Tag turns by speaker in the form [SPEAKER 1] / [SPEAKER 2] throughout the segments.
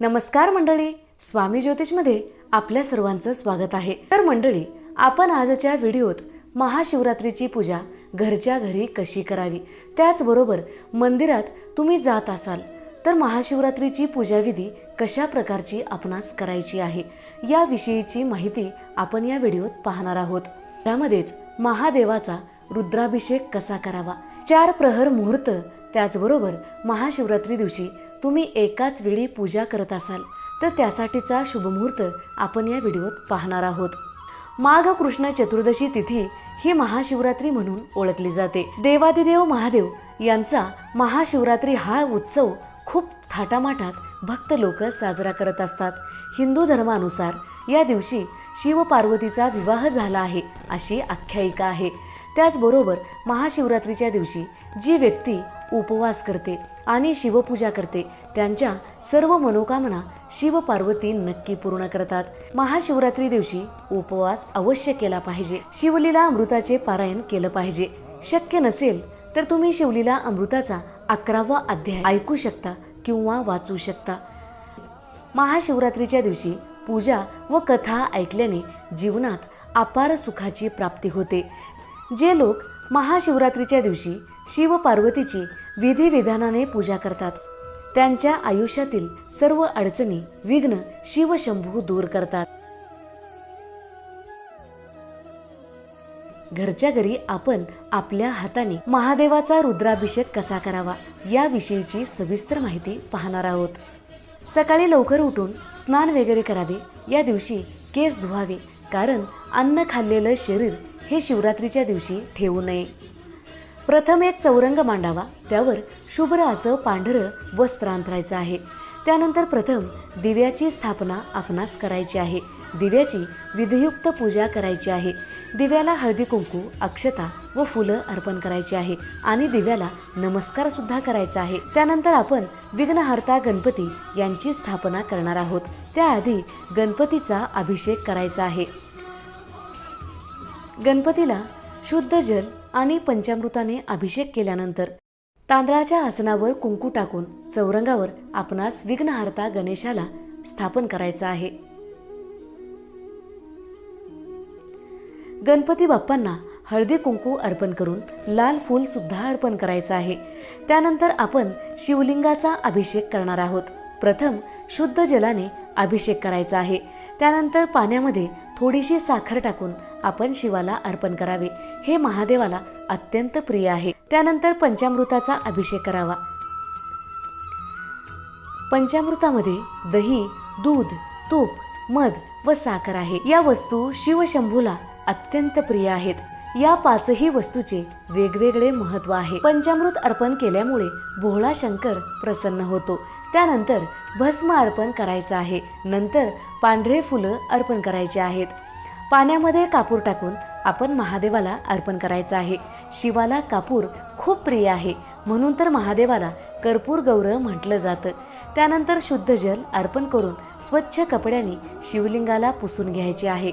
[SPEAKER 1] नमस्कार मंडळी स्वामी ज्योतिषमध्ये आपल्या सर्वांचं स्वागत आहे. तर मंडळी आपण आजच्या व्हिडिओत महाशिवरात्रीची पूजा घरच्या घरी कशी करावी? त्याचबरोबर मंदिरात तुम्ही जात असाल तर महाशिवरात्रीची पूजाविधी कशा प्रकारची आपणास करायची आहे? याविषयीची माहिती आपण या व्हिडिओत पाहणार आहोत. त्यामध्येच महादेवाचा रुद्राभिषेक कसा करावा? चार प्रहर मुहूर्त त्याचबरोबर महाशिवरात्री दिवशी तुम्ही एकाच वेळी पूजा करत असाल तर त्यासाठीचा शुभमुहूर्त आपण या व्हिडिओत पाहणार आहोत. माघ कृष्ण चतुर्दशी तिथी ही महाशिवरात्री म्हणून ओळखली जाते. देवादिदेव महादेव यांचा महाशिवरात्री हा उत्सव खूप थाटामाटात भक्त लोक साजरा करत असतात. हिंदू धर्मानुसार या दिवशी शिवपार्वतीचा विवाह झाला आहे अशी आख्यायिका आहे. त्याचबरोबर महाशिवरात्रीच्या दिवशी जी व्यक्ती उपवास करते आणि शिवपूजा करते त्यांच्या सर्व मनोकामना शिव पार्वती नक्की पूर्ण करतात. महाशिवरात्री दिवशी उपवास अवश्य केला पाहिजे. शिवलीला अमृताचे पारायण केलं पाहिजे. शक्य नसेल तर तुम्ही शिवलीला अमृताचा अकरावा अध्याय ऐकू शकता किंवा वाचू शकता. महाशिवरात्रीच्या दिवशी पूजा व कथा ऐकल्याने जीवनात अपार सुखाची प्राप्ती होते. जे लोक महाशिवरात्रीच्या दिवशी शिव पार्वतीची विधिविधानाने पूजा करतात. त्यांच्या आयुष्यातील सर्व अडचणी विघ्न शिवशंभू दूर करतात. घरच्या घरी आपण आपल्या हाताने महादेवाचा रुद्राभिषेक कसा करावा याविषयीची सविस्तर माहिती पाहणार आहोत. सकाळी लवकर उठून स्नान वगैरे करावे या दिवशी केस धुवावे कारण अन्न खाल्लेलं शरीर हे शिवरात्रीच्या दिवशी ठेवू नये. प्रथम एक चौरंग मांडावा. त्यावर शुभ्र असं पांढरं वस्त्र अंतरायचं आहे. त्यानंतर प्रथम दिव्याची स्थापना आपणास करायची आहे. दिव्याची विधियुक्त पूजा करायची आहे. दिव्याला हळदी कुंकू अक्षता व फुलं अर्पण करायची आहे आणि दिव्याला नमस्कार सुद्धा करायचा आहे. त्यानंतर आपण विघ्नहर्ता गणपती यांची स्थापना करणार आहोत. त्याआधी गणपतीचा अभिषेक करायचा आहे. गणपतीला शुद्ध जल आणि पंचामृताने अभिषेक केल्यानंतर तांदळाच्या आसनावर कुंकू टाकून चौरंगावर आपणास विघ्नहर्ता गणेशाला स्थापन करायचं आहे. गणपती बाप्पांना हळदी कुंकू अर्पण करून लाल फूल सुद्धा अर्पण करायचं आहे. त्यानंतर आपण शिवलिंगाचा अभिषेक करणार आहोत. प्रथम शुद्ध जलाने अभिषेक करायचा आहे. त्यानंतर पाण्यामध्ये थोडीशी साखर टाकून आपण शिवाला अर्पण करावे. हे महादेवाला अत्यंत प्रिय आहे. त्यानंतर पंचामृताचा अभिषेक करावा. पंचामृतामध्ये दही दूध तूप मध व साखर आहे. या वस्तू शिवशंभूला अत्यंत प्रिय आहेत. या पाचही वस्तूचे वेगवेगळे महत्त्व आहे. पंचामृत अर्पण केल्यामुळे भोळा शंकर प्रसन्न होतो. त्यानंतर भस्म अर्पण करायचं आहे. नंतर पांढरे फुलं अर्पण करायचे आहेत. पाण्यामध्ये कापूर टाकून आपण महादेवाला अर्पण करायचं आहे. शिवाला कापूर खूप प्रिय आहे. म्हणून तर महादेवाला कर्पूर गौरव म्हटलं जातं. त्यानंतर शुद्ध जल अर्पण करून स्वच्छ कपड्याने शिवलिंगाला पुसून घ्यायचे आहे.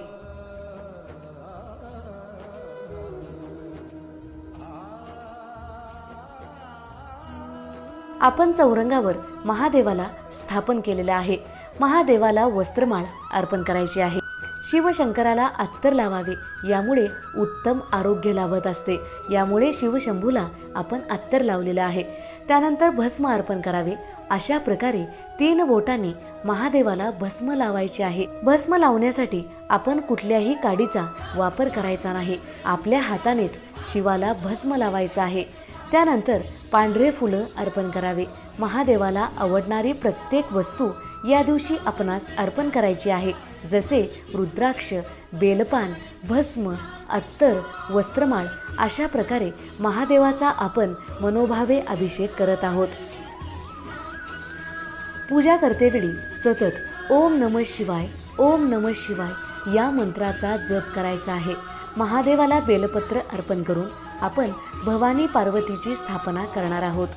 [SPEAKER 1] आपण चौरंगावर महादेवाला स्थापन केलेलं आहे. महादेवाला वस्त्रमाळ अर्पण करायची आहे. शिवशंकराला अत्तर लावावे. यामुळे उत्तम आरोग्य लाभत असते. यामुळे शिवशंभूला आपण अत्तर लावलेलं आहे. त्यानंतर भस्म अर्पण करावे. अशा प्रकारे तीन बोटांनी महादेवाला भस्म लावायचे आहे. भस्म लावण्यासाठी आपण कुठल्याही काडीचा वापर करायचा नाही. आपल्या हातानेच शिवाला भस्म लावायचा आहे. त्यानंतर पांढरे फुलं अर्पण करावे. महादेवाला आवडणारी प्रत्येक वस्तू या दिवशी आपणास अर्पण करायची आहे. जसे रुद्राक्ष बेलपान भस्म अत्तर वस्त्रमाळ अशा प्रकारे महादेवाचा आपण मनोभावे अभिषेक करत आहोत. पूजा करतेवेळी सतत ओम नम शिवाय ओम नम शिवाय या मंत्राचा जप करायचा आहे. महादेवाला बेलपत्र अर्पण करून आपण भवानी पार्वतीची स्थापना करणार आहोत.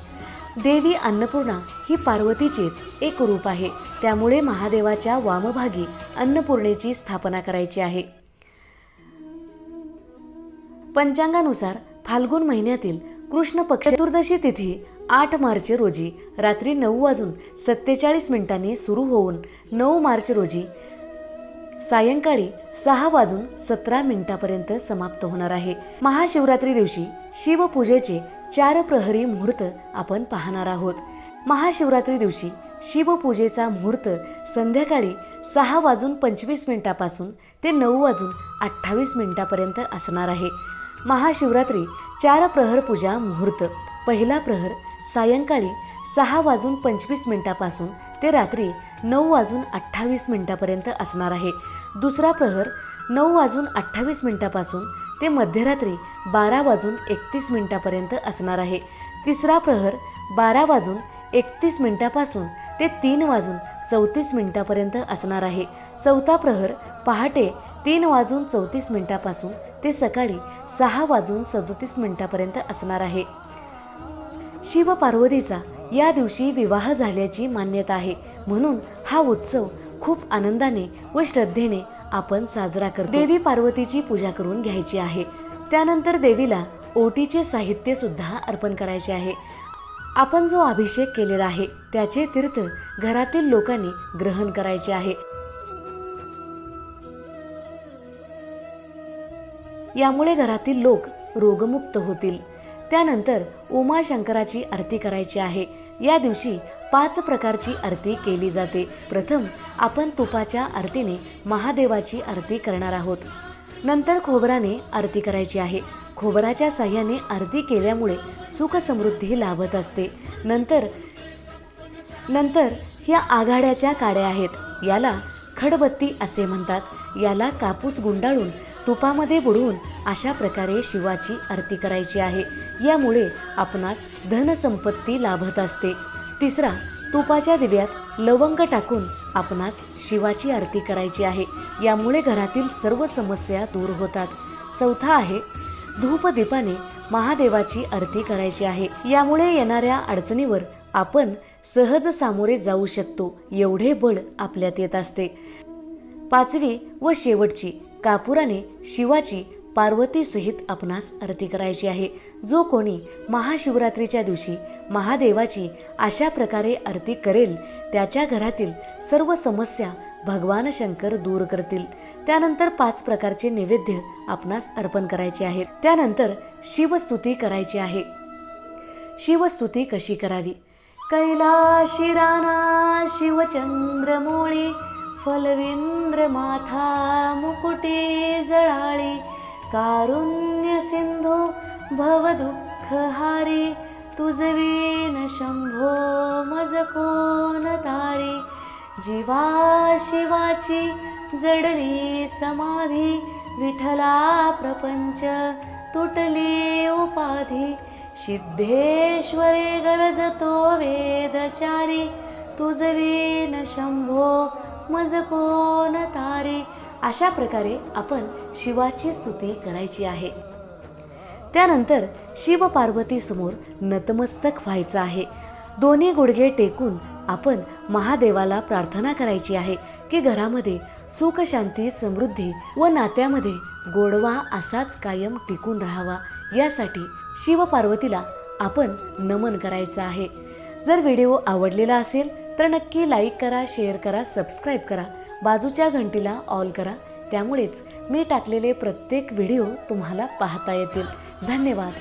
[SPEAKER 1] देवी अन्नपूर्णा ही पार्वतीचेच एक रूप आहे. त्यामुळे महादेवाच्या वामभागी अन्नपूर्णेची स्थापना करायची आहे. पंचांगानुसार फाल्गुन महिन्यातील कृष्ण पक्ष चतुर्दशी तिथी आठ मार्च रोजी रात्री नऊ वाजून सत्तेचाळीस मिनिटांनी सुरू होऊन नऊ मार्च रोजी सायंकाळी सहा वाजून सतरा मिनिटापर्यंत समाप्त होणार आहे. महाशिवरात्री दिवशी शिवपूजेचे चार प्रहरी मुहूर्त आपण पाहणार आहोत. महाशिवरात्री दिवशी शिवपूजेचा मुहूर्त संध्याकाळी सहा वाजून पंचवीस मिनिटापासून ते नऊ वाजून अठ्ठावीस मिनिटापर्यंत असणार आहे. महाशिवरात्री चार प्रहर पूजा मुहूर्त. पहिला प्रहर सायंकाळी सहा वाजून पंचवीस मिनिटापासून ते रात्री नऊ वाजून अठ्ठावीस मिनिटापर्यंत असणार आहे. दुसरा प्रहर नऊ वाजून अठ्ठावीस मिनिटापासून ते मध्यरात्री बारा वाजून एकतीस मिनिटापर्यंत असणार आहे. तिसरा प्रहर बारा वाजून एकतीस मिनिटापासून ते तीन वाजून चौतीस मिनिटापर्यंत असणार आहे. चौथा प्रहर पहाटे तीन वाजून चौतीस मिनिटापासून ते सकाळी सहा वाजून सदोतीस मिनिटापर्यंत असणार आहे. शिव पार्वतीचा या दिवशी विवाह झाल्याची मान्यता आहे. म्हणून हा उत्सव खूप आनंदाने व श्रद्धेने आपण साजरा करतो. देवी पार्वतीची पूजा करून घ्यायची आहे. त्यानंतर देवीला ओटीचे साहित्य सुद्धा अर्पण करायचे आहे. आपण जो अभिषेक केलेला आहे त्याचे तीर्थ घरातील लोकांनी ग्रहण करायचे आहे. यामुळे घरातील लोक रोगमुक्त होतील. त्यानंतर उमाशंकराची आरती करायची आहे. या दिवशी पाच प्रकारची आरती केली जाते. प्रथम आपण तुपाच्या आरतीने महादेवाची आरती करणार आहोत. नंतर खोबराने आरती करायची आहे. खोबराच्या साह्याने आरती केल्यामुळे सुख समृद्धी लाभत असते. नंतर नंतर ह्या आघाड्याच्या काड्या आहेत. याला खडबत्ती असे म्हणतात. याला कापूस गुंडाळून तुपामध्ये बुडवून अशा प्रकारे शिवाची आरती करायची आहे. यामुळे आपणास धनसंपत्ती लाभत असते. तिसरा तुपाच्या दिव्यात लवंग टाकून आपणास शिवाची आरती करायची आहे. यामुळे घरातील सर्व समस्या दूर होतात. चौथा आहे धूपदीपाने महादेवाची आरती करायची आहे. यामुळे येणाऱ्या अडचणीवर आपण सहज सामोरे जाऊ शकतो एवढे बळ आपल्यात येत असते. पाचवी व शेवटची कापुराने शिवाची पार्वतीसहित आपणास आरती करायची आहे. जो कोणी महाशिवरात्रीच्या दिवशी महादेवाची अशा प्रकारे आरती करेल त्याच्या घरातील सर्व समस्या भगवान शंकर दूर करतील. त्यानंतर पाच प्रकारचे नैवेद्य आपणास अर्पण करायचे आहेत. त्यानंतर शिवस्तुती करायची आहे. शिवस्तुती कशी करावी? कैलाशी राना शिवचंद्रमूळी फलविंद्र माथा मुकुटे जळाळी कारुण्य सिंधू भवदुःखहारी तुजवीन शंभो मज कोण तारी? जीवा शिवाची जडली समाधी विठला प्रपंच तुटली उपाधी. सिद्धेश्वरे गरजतो वेदचारी तुजवीन शंभो मज कोण तारी? अशा प्रकारे आपण शिवाची स्तुती करायची आहे. त्यानंतर शिव पार्वती समोर नतमस्तक व्हायचं आहे. दोन्ही गुडघे टेकून आपण महादेवाला प्रार्थना करायची आहे की घरामध्ये सुख शांती समृद्धी व नात्यामध्ये गोडवा असाच कायम टिकून राहावा. यासाठी शिव पार्वतीला आपण नमन करायचं आहे. जर व्हिडिओ आवडलेला असेल तर नक्की लाईक करा शेअर करा सबस्क्राईब करा. बाजूच्या घंटीला ऑल करा. त्यामुळेच मी टाकलेले प्रत्येक व्हिडिओ तुम्हाला पाहता येतील. धन्यवाद.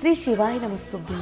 [SPEAKER 1] श्री शिवाय नमस्तुभ्य.